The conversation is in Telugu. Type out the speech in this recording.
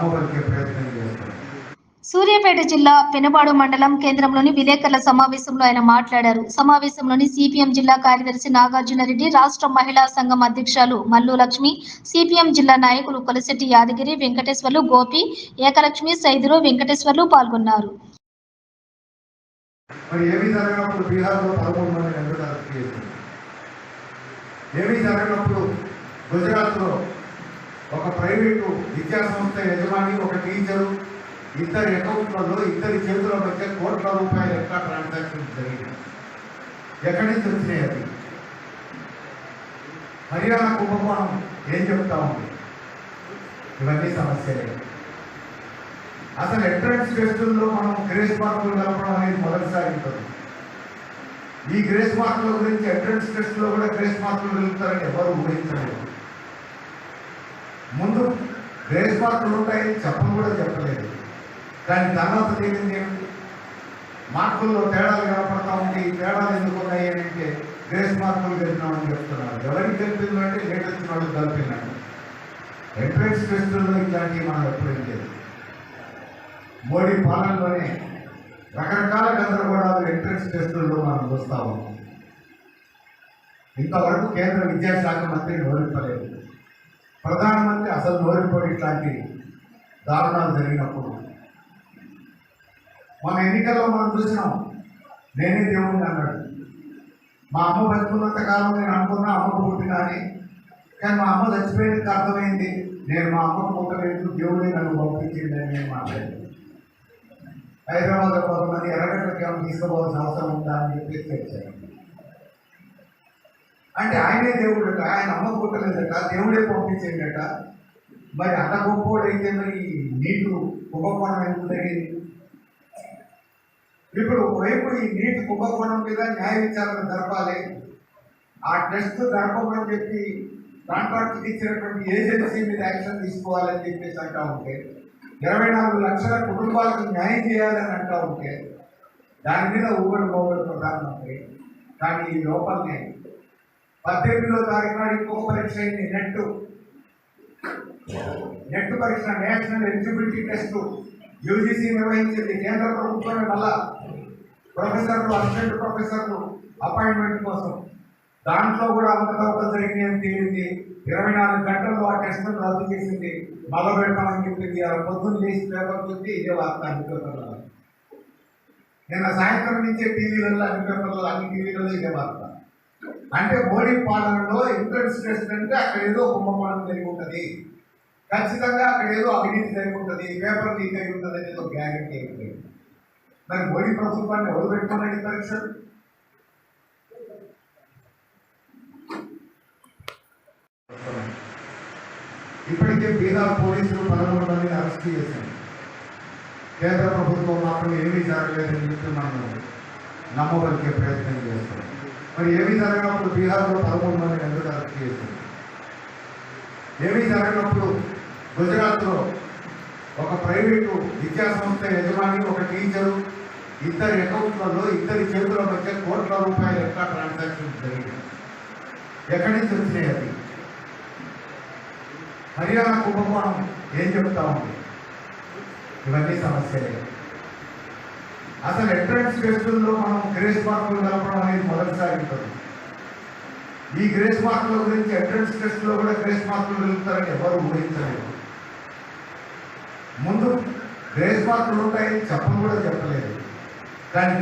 ప్రయత్నం సూర్యాపేట జిల్లా పెనబాడు మండలం కేంద్రంలోని విలేకరుల సమావేశంలో ఆయన మాట్లాడారు. సమావేశంలోని సిపిఎం జిల్లా కార్యదర్శి నాగార్జునరెడ్డి రాష్ట్ర మహిళా సంఘం అధ్యక్షులు మల్లు లక్ష్మి సిపిఎం జిల్లా నాయకులు కొలశెట్టి యాదగిరి వెంకటేశ్వర్లు గోపి ఏకలక్ష్మి సైదులు వెంకటేశ్వర్లు పాల్గొన్నారు. గుజరాత్లో ఒక ప్రైవేటు విద్యా సంస్థ యజమాని ఒక టీచరు ఇద్దరి అకౌంట్లలో ఇద్దరి చేతుల మధ్య కోట్ల రూపాయల ఎట్లా ట్రాన్సాక్షన్ జరిగింది. ఎక్కడి నుంచి వచ్చినాయి అది హర్యానా కుంభకోణం ఏం చెప్తా ఉంది? ఇవన్నీ సమస్యలే. అసలు ఎంట్రన్స్ టెస్టుల్లో మనం గ్రేస్ మార్కులు కలపడం అనేది మొదటిసారి ఉంటుంది ఈ గ్రేస్ మార్కుల గురించి ఎంట్రన్స్ టెస్ట్లో కూడా గ్రేస్ మార్కులు కలుగుతారని ఎవరు ఊహించలేదు. ముందు గ్రేస్ మార్కులు ఉంటాయని చెప్పను కూడా చెప్పలేదు. దాని తర్వాత తేలింది ఏమిటి? మార్కుల్లో తేడాలు కనపడతా ఉంది ఈ తేడాలు ఎందుకు ఉన్నాయి అని అంటే గ్రేస్ మార్కులు గెలిపినామని చెప్తున్నారు. ఎవరికి గెలిపిందంటే అంటే లేటెస్ట్ వాళ్ళు కలిపినాడు ఎంట్రన్స్ టెస్టుల్లో ఇట్లాంటివి మనం ఎప్పుడేం లేదు మోడీ పాలనలోనే రకరకాల గందరగోళాలు ఎంట్రన్స్ టెస్టుల్లో మనం చూస్తా ఉన్నాం. ఇంతవరకు కేంద్ర విద్యాశాఖ మంత్రి నోరిప్పలేదు ప్రధానమంత్రి అసలు నోరిపోయి ఇట్లాంటి దారుణాలు జరిగినప్పుడు మన ఎన్నికల్లో మనం చూసినాం నేనే దేవుణ్ణి అన్నాడు. మా అమ్మ బతుకున్నంత కాలం నేను అనుకున్నా అమ్మకు పుట్టినా అని. కానీ మా అమ్మ చచ్చిపోయేందుకు అర్థమైంది నేను మా అమ్మకు పుట్టలేదు దేవుడే నన్ను పంపించింది అని నేను మాట్లాడాను. హైదరాబాద్లో కొంతమంది ఎర్రగడ్డ ఏమైనా తీసుకోవాల్సిన అవసరం ఉందా అని చెప్పి తెచ్చాను అంటే ఆయనే దేవుడట ఆయన అమ్మ పుట్టలేదట దేవుడే పంపించేయట మరి అంత గొప్పోడు అయితే మరి నీటి నీటు కుంభకోణం ఎందుకు జరిగింది? ఇప్పుడు ఒకవైపు ఈ నీటి కుంభకోణం మీద న్యాయ విచారణ జరపాలి. ఆ టెస్ట్ జరపమని చెప్పి కాంట్రాక్ట్ ఇచ్చినటువంటి ఏజెన్సీ మీద యాక్షన్ తీసుకోవాలని చెప్పేసి అంటా ఉంటే ఇరవై నాలుగు లక్షల కుటుంబాలకు న్యాయం చేయాలని అంటా ఉంటే దాని మీద ఊగడు పోగడు ప్రధానమంత్రి. కానీ ఈ లోపలనే పద్దెనిమిదో తారీఖు నాడు ఇంకొక పరీక్ష అయింది నెట్. నెట్ పరీక్ష నేషనల్ ఎలిజిబిలిటీ టెస్ట్. యూజీసీ నిర్వహించింది కేంద్ర ప్రభుత్వమే మళ్ళా. ప్రొఫెసర్లు అసిస్టెంట్ ప్రొఫెసర్లు అపాయింట్మెంట్ కోసం. దాంట్లో కూడా అవకతవకలు అని తేలింది. ఇరవై నాలుగు గంటల్లో ఆ టెస్ట్ రద్దు చేసింది. మళ్ళా పెడతామని చెప్పింది ఆ పొద్దున్న లేచి పేపర్ చూస్తే ఇదే వార్త అన్ని పేపర్లలో నిన్న సాయంత్రం నుంచే టీవీలలో అన్ని పేపర్లలో అన్ని టీవీలలో ఇదే వార్త. అంటే మోడీ పాలనలో ఎంట్రన్స్ టెస్ట్ అంటే అక్కడ ఏదో కుంభకోణం జరిగి ఉంటుంది. ఖచ్చితంగా అక్కడ ఏదో అవినీతి జరిగి ఉంటుంది పేపర్ లీక్ అయి ఉంటుంది అనేది ఒక గ్యారెంటీ అయింది మరి మోడీ ప్రభుత్వాన్ని ఎవరు పెట్టుకున్నాడు ఈ పరీక్షలు? ఇప్పటికే బీహార్ పోలీసులు పదమూడు మందిని అరెస్ట్ చేశారు. కేంద్ర ప్రభుత్వం మాత్రం ఏమీ జరగలేదని చెప్పి మనం నమ్మవలికే ప్రయత్నం చేస్తున్నాం. మరి ఏమీ జరగనప్పుడు బీహార్లో పదమూడు మంది ఎందుకు అరెస్ట్ చేసింది ఏమీ జరగనప్పుడు గుజరాత్లో ఒక ప్రైవేటు విద్యా సంస్థ యజమాని ఒక టీచరు ఇద్దరి అకౌంట్లలో ఇద్దరి చేతుల మధ్య కోట్ల రూపాయల యొక్క ట్రాన్సాక్షన్ జరిగింది? ఎక్కడి నుంచి వచ్చినాయి అది హర్యానా కుంభకోణం ఏం చెప్తా ఉంది? ఇవన్నీ సమస్యలే. అసలు ఎంట్రన్స్ టెస్టుల్లో మనం గ్రేస్ మార్కులు కలపడం అనేది మొదటిసారి ఉంటుంది ఈ గ్రేస్ మార్కుల గురించి ఎంట్రన్స్ టెస్ట్లో కూడా గ్రేస్ మార్కులు కలుగుతారని ఎవరు ఊహించలేదు. ముందు గ్రేస్ మార్కులు ఉంటాయని చెప్పను కూడా చెప్పలేదు. దాని